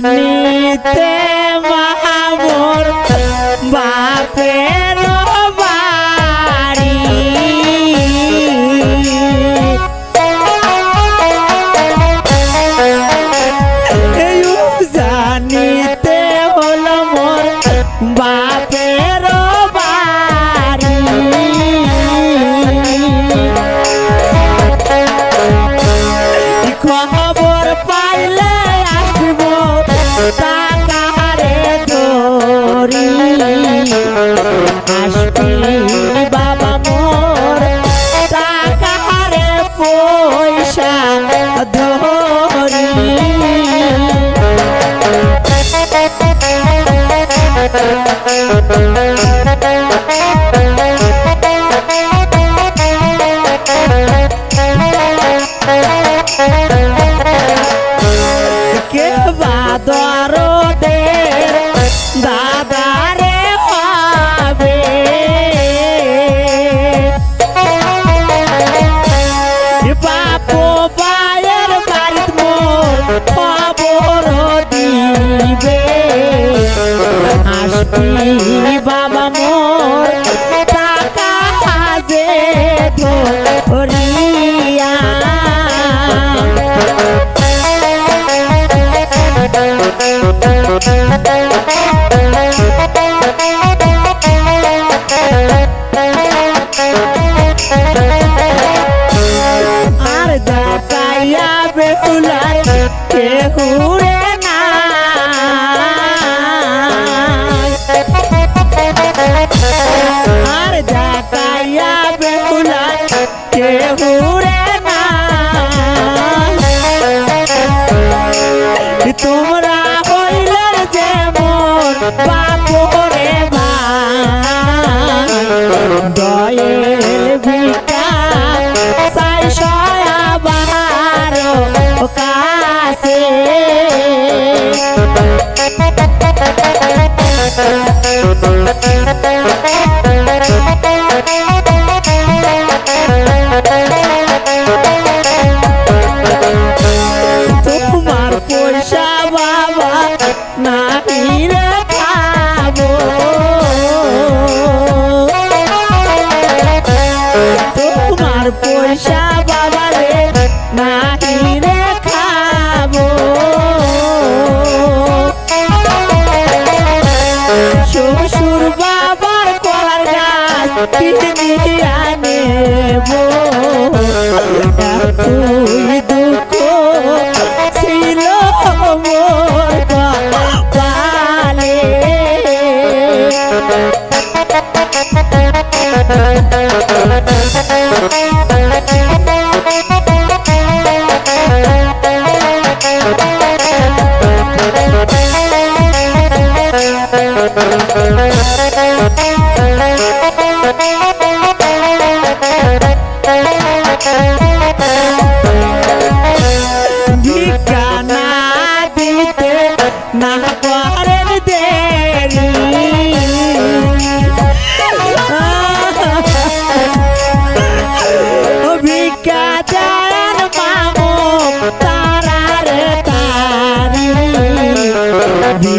Bye. Bye. Thank cura. বাবা খাব। তোমার পয়সা বাবা রে খাব। শ্বশুর বাবার কলার গাছ আনেবো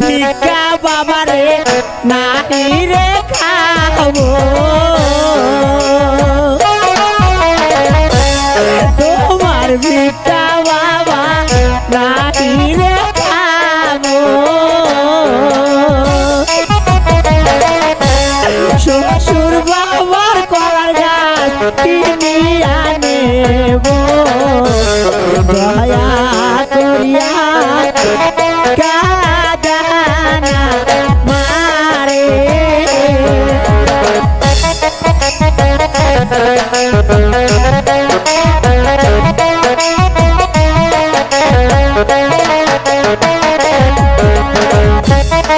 ভিক্ষা বাবারে রে খাব। তোমার ভিক্ষা বাবা নাহি রে খাব। শ্বশুর বাবার করার গাছ কিনিয়া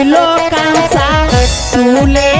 হইল কাঁচা তুলে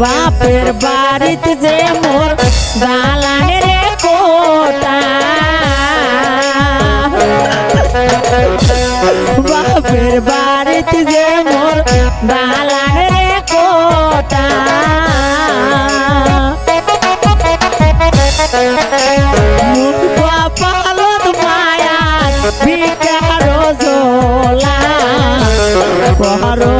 বাপের বাড়িতে যে মোর দালানের কোটা বাপের বাড়িতে যে মোর দালানের কোটা মুখ pájaro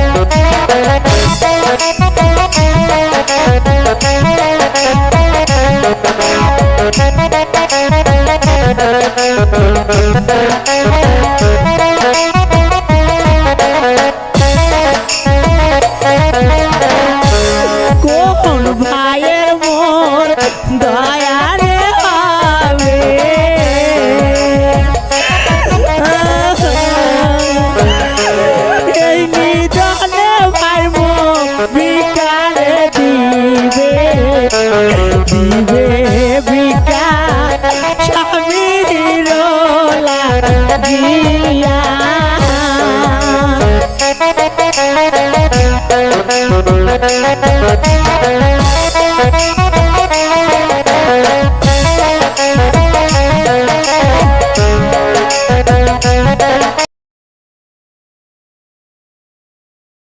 দিয়া